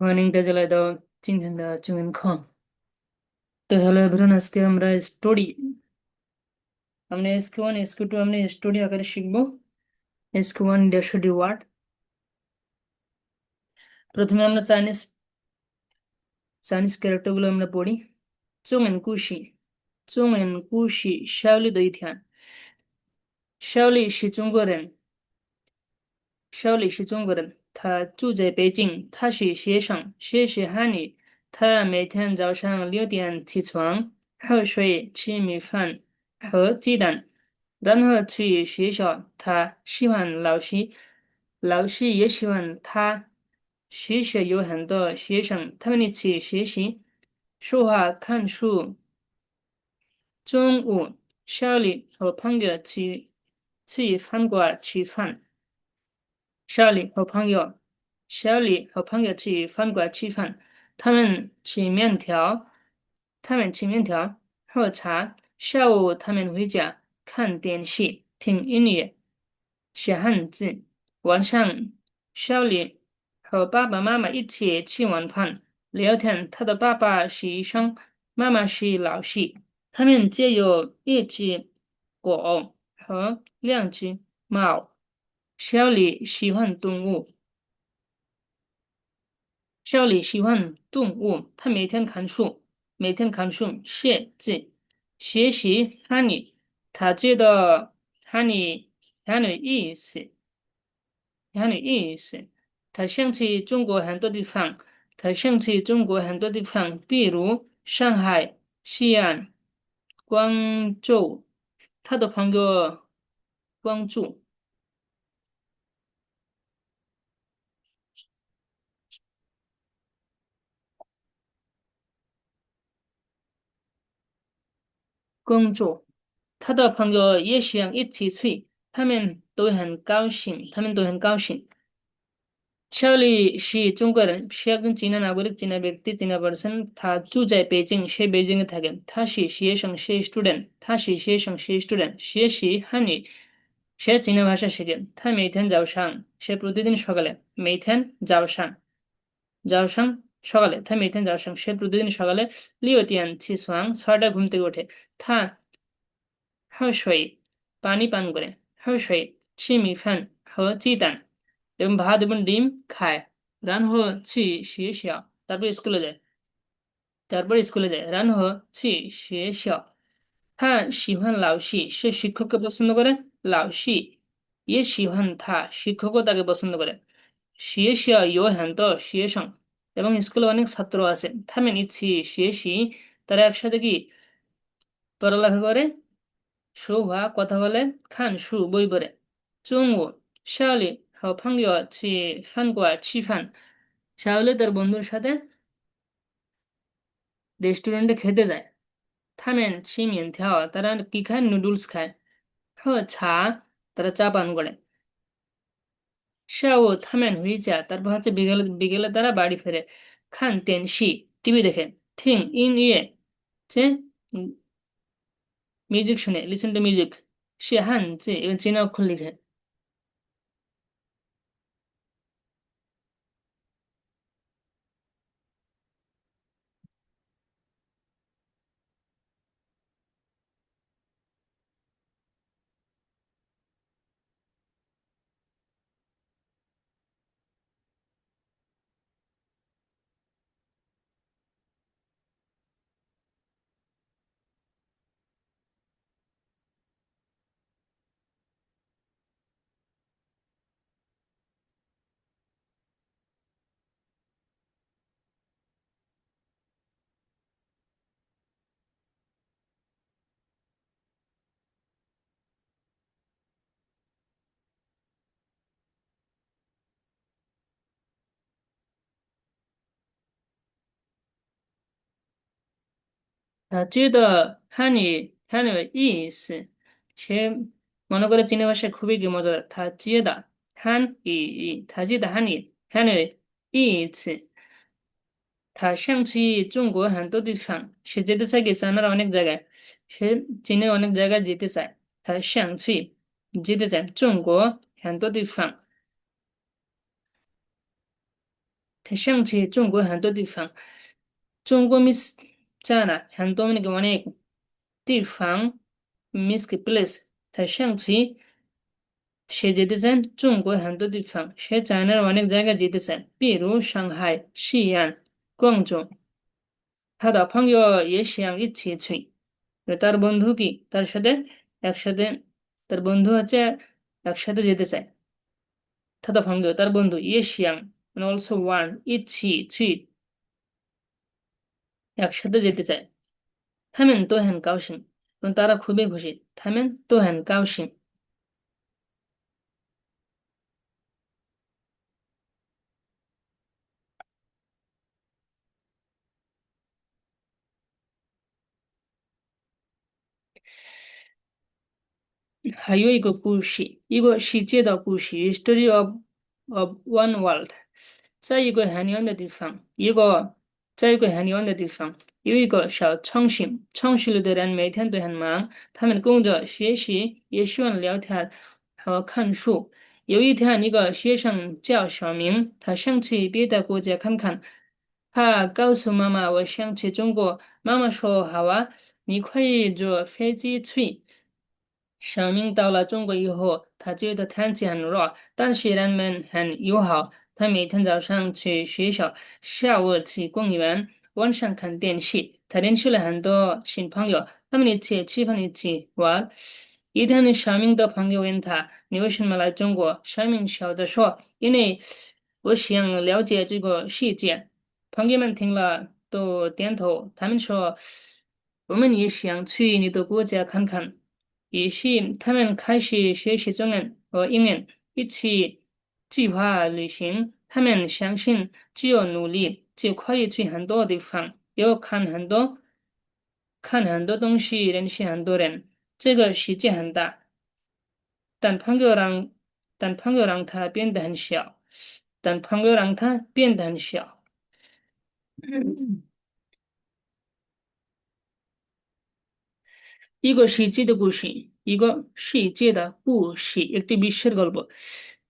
欢迎大家来到今天的中文课。তো hello everyone আজকে আমরা story আমরা এসকে ওয়ান এসকে টু আমরা স্টোরি আকারে শিখবো এসকে ওয়ান দেড়শোটি ওয়ার্ড প্রথমে আমরা চাইনিজ চাইনিজ ক্যারেক্টারগুলো আমরা পড়ি চোঙেন কুশি চোঙেন কুশি শাওলি দইথিয়ান শাওলি是中国人小李是中国人， 他住在北京，他是学生，学习汉语。他每天早上六点起床，喝水，吃米饭和鸡蛋，然后去学校。他喜欢老师，老师也喜欢他。学校有很多学生，他们一起学习、说话、看书。中午，小李和朋友去去饭馆吃饭。小李和朋友，小李和朋友去饭馆吃饭，他们吃面条，他们吃面条喝茶。下午他们回家看电视、听音乐、写汉字。晚上，小李和爸爸妈妈一起吃晚饭，聊天。他的爸爸是医生，妈妈是老师。他们家有一只狗和两只猫。小李喜欢动物。小李喜欢动物，他每天看书，每天看书写字，学习汉语。他觉得汉语很有意思，很有意思。他想去中国很多地方，他想去中国很多地方，比如上海、西安、广州。他的朋友广州。工作，他的朋友也想一起去，他们都很高兴，他们都很高兴。小李是中国人，是একজন চীনা নাগরিক, চীনা ব্যক্তি, চীনা পার্সন, 他住在北京, সে বেজিংয়ে থাকেন. 他是学生, সে স্টুডেন্ট, 他是学生, সে স্টুডেন্ট, 学习汉语, সে চীনা ভাষা শেখে. 他每天早上, সে প্রতিদিন সকালে, 每天早上, 早上 সকালে, থা মিথেন যাওয়ার সে প্রতিদিন সকালে লিওতিয়ান ছি সোয়াং ছয়টা ঘুম থেকে ওঠে। থা হাউসই পানি পান করে। হাউসই ছি মিফান হ চিতান এবং ভাত এবং ডিম খায়। রান হো ছি শিয়ে শিয়া তারপর স্কুলে যায়। তারপর স্কুলে যায়। রান হো ছি শিয়ে শিয়া হ্যাঁ শিহান লাউসি সে শিক্ষককে পছন্দ করে। লাউসি ইয়ে শিহান থা শিক্ষকও তাকে পছন্দ করে। শিয়ে শিয়া ইয়ো হ্যান তো শিয়ে সং। এবং স্কুলে অনেক ছাত্র আছে থামে নিচ্ছি, শেষই। তারা একসাথে কি পড়ালেখা করে? শোভা কথা বলে, খান সু বই পড়ে। চুঙ্গু শাওলি হাও ফাঙ্গিও ছি ফানগুয়া ছি ফান। শাওলি তার বন্ধুর সাথে রেস্টুরেন্টে খেতে যায়। থামেন, ছিমিয়েন থাওয়া তারা কি খায়? নুডলস খায়। হ, ছা, তারা চা পান করে। শাও থামেন হুইজা তারপর হচ্ছে বিকেলে বিকেলে তারা বাড়ি ফেরে। খান, তেন, শি, টিভি দেখেন। থিং, ইন ইয়ে যে মিউজিক শুনে। Listen to music. সে হান, যে এবং অক্ষর লিখে। আহ, চুইদ হানি হানি ইস সে মনে করে চীনা ভাষায় খুবই কি মজাদার থা চিয়েদা হ্যান ই ই থা চিয়েদা হানি হ্যান ইস থা শ্যামছি চুঙ্গু হ্যান তো দিশান সে যেতে চায় কি চায়নার অনেক জায়গায় সে চীনে অনেক জায়গায় যেতে চায় থা শ্যামছি যেতে চায় চুঙ্গু হ্যান তো দিশান থা শ্যামছি চুঙ্গু হ্যান তো দিশান চুঙ্গো মিস 在哪？很多那个 অনেক 地方 miss 个 place，它想起সে যেতে চান中国很多地方সে চায়নার অনেক জায়গায় যেতে চান比如上海、西安、广州。他的朋友也想一起去。তার বন্ধু কি তার সাথে একসাথে তার বন্ধু হচ্ছে একসাথে যেতে চায় 他的朋友 তার বন্ধু也想 and also want 一起去 একসাথে যেতে চায় 他们都很高兴 এবং তারা খুবই খুশি 他们都很高兴还有一个故事，一个世界的故事，Story of of One World。在一个很远的地方，一个 在一个很远的地方，有一个小城市。城市里的人每天都很忙，他们工作、学习，也喜欢聊天和看书。有一天，一个学生叫小明，他想去别的国家看看。他告诉妈妈：“我想去中国。”妈妈说：“好啊，你可以坐飞机去。”小明到了中国以后，他觉得天气很热，但是人们很友好。他每天早上去学校，下午去公园，晚上看电视。他认识了很多新朋友，他们一起吃饭，一起玩。一天，小明的朋友问他：“你为什么来中国？”小明笑着说：“因为我想了解这个世界。”朋友们听了都点头，他们说：“我们也想去你的国家看看。”于是，他们开始学习中文和英文，一起计划旅行。他们相信，只有努力，就可以去很多地方，要看很多，看很多东西，认识很多人。这个世界很大，但朋友让，但朋友让他变得很小，但朋友让他变得很小。一个世界的故事，一个世界的故事，একটি বিশ্বের গল্প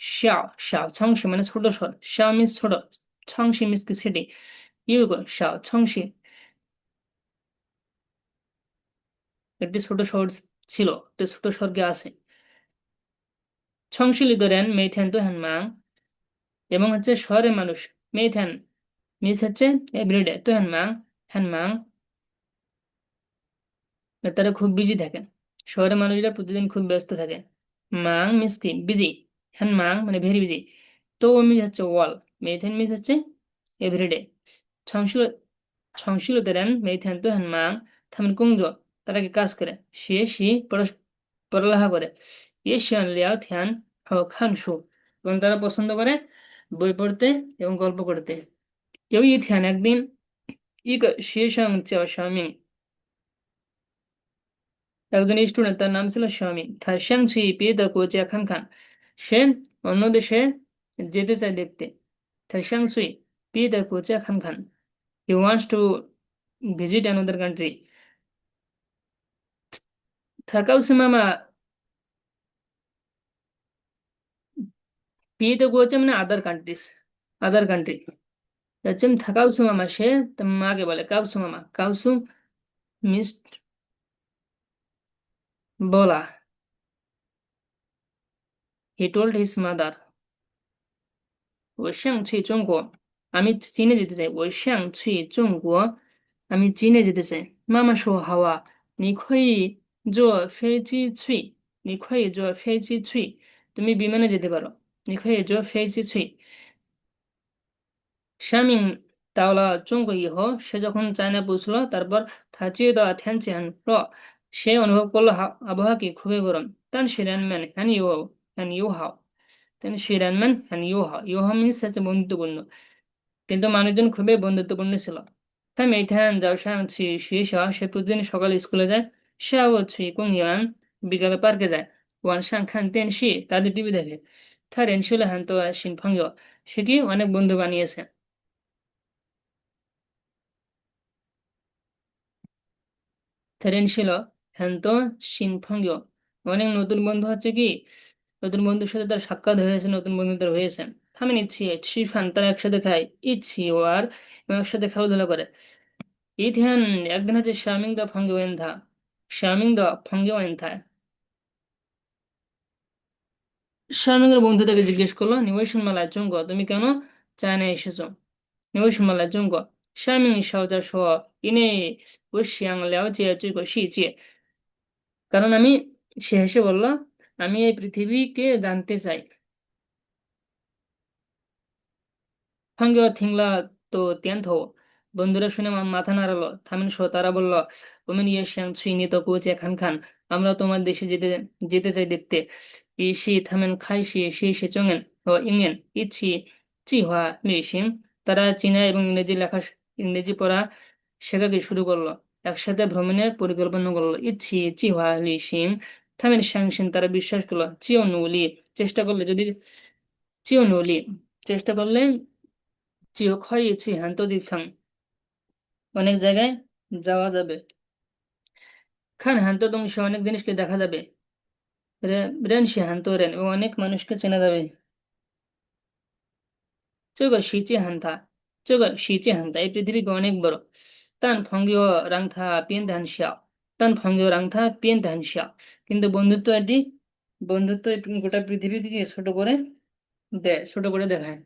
小小城市মানে ছোট শহর 小 means ছোট城市 means the city 有个小城市একটি ছোট শহর ছিল একটি ছোট স্বর্গে আছে 城市里的人每天都很忙এবং হচ্ছে শহরের মানুষ 每天 মিস হচ্ছে এভরিডে তো 很忙很忙তারা খুব বিজি থাকেন শহরের মানুষরা প্রতিদিন খুব ব্যস্ত থাকে মাং মিস কি বিজি হ্যান মাং মানে ভেরি বিজি তো মিস হচ্ছে ওয়াল, মেথেন মিস হচ্ছে এভরিডে। সংশীল সংশীলতারেন মেথেন তো হ্যান মাং থামেন কুঞ্জ তারা কি কাজ করে। সে সি পড়ালেখা করে। এ শিয়ান লিয়াও ধ্যান খান সু। এবং তারা পছন্দ করে বই পড়তে এবং গল্প করতে। কেউ ই ধ্যান একদিন ই সে সং স্বামী। একজন স্টুডেন্ট, তার নাম ছিল স্বামী। তার শ্যাংছি পেয়ে কোচে খান খান। সে অন্য দেশে যেতে চায় দেখতে। তার শ্যাংসুই পেয়ে কোচে খান খান। He wants to visit another country থাকাউসি মামা পেয়ে কোচে মানে আদার কান্ট্রিজ আদার কান্ট্রি যেমন থাকাউসু মামা সে মাকে বলে কাউসু মামা কাউসু মিস্ট Bola. He told his mother, 我想去中国。আমি চীনে যেতে চাই 我想去中国 আমি চীনে যেতে চাই 妈妈说好啊你可以坐飞机去你可以坐飞机去 তুমি বিমানে যেতে পারো 你可以坐飞机去 শামিং 到了中国以后সে যখন চায়না পৌঁছলো তারপর 他觉得天气很热 সে অনুভব করলো আবহাওয়া কি খুবই গরম তান শিরানম্যান হ্যান ইউ হ্যান ইউ and Yuha. Then Shiranman and Yuha. Yuha means means হচ্ছে বন্ধুত্বপূর্ণ কিন্তু মানুষজন খুবই বন্ধুত্বপূর্ণ ছিল তাই মেথান জাওশাং ছি শিশা সে প্রতিদিন সকালে স্কুলে যায় শাও ছি কুং ইয়ান বিকালে পার্কে যায় ওয়ান শাং খান তেন সি তাদের টিভি দেখে তার এনশুলে হান তো শিন সে কি অনেক বন্ধু বানিয়েছে থেরেন ছিল হ্যান্ত শিনফাঙ্গ অনেক নতুন বন্ধু হচ্ছে কি নতুন বন্ধুর সাথে তার সাক্ষাৎ হয়েছে, নতুন বন্ধুদের হয়েছে। থামে নিচ্ছি ইচ্ছি ফান তারা একসাথে খায় ইচ্ছি ওয়ার এবং একসাথে খেলাধুলা করে। ইথিয়ান একদিন হচ্ছে শ্যামিং দ্য ফঙ্গে ওয়েন্থা শ্যামিং দ্য ফঙ্গে ওয়েন্থা শ্যামিংয়ের বন্ধু তাকে জিজ্ঞেস করল নিবেশন মালায় চঙ্গ তুমি কেন চায়না এসেছ? নিবেশন মালায় চঙ্গ শ্যামিং সাউজা সহ ইনে ও শিয়াং লেও চেয়ে চুই কো শি চেয়ে। কারণ আমি সে হেসে বলল আমি এই পৃথিবীকে জানতে চাই ফাঙ্গেও থিংলা তো তিয়ান্থ বন্ধুরা শুনে মাথা নাড়ালো থামেন শো তারা বলল ওমেন ইয়ে শ্যাং ছুইনি তো কুচে খান খান আমরা তোমার দেশে যেতে যেতে চাই দেখতে ইসি থামেন খাই সি সি সে চঙেন ও ইংয়েন ইচ্ছি চিহা লিসিং তারা চীনা এবং ইংরেজি লেখা ইংরেজি পড়া শেখাকে শুরু করল একসাথে ভ্রমণের পরিকল্পনা করল ইচ্ছি চিহা লিসিং থামেন সাংসিন তারা বিশ্বাস করল, চিও নৌলি, চেষ্টা করলে যদি, চিও নৌলি, চেষ্টা করলে চিও ক্ষয় ইচ্ছুই হ্যান্ত দিফাং অনেক জায়গায় যাওয়া যাবে। খান হ্যান্ত দংশে অনেক জিনিসকে দেখা যাবে। রেন সে হ্যান্ত রেন এবং অনেক মানুষকে চেনা যাবে। চোখ সিচে হান্তা চোখ সিচে হান্তা, এই পৃথিবীকে অনেক বড়। তান ফঙ্গিও রাংথা পিয়েন ধান শিয়াও। তান ভঙ্গিও রাংথা পেন শিয়াও কিন্তু বন্ধুত্ব এটি বন্ধুত্ব গোটা পৃথিবীকে ছোট করে দেয় ছোট করে দেখায়।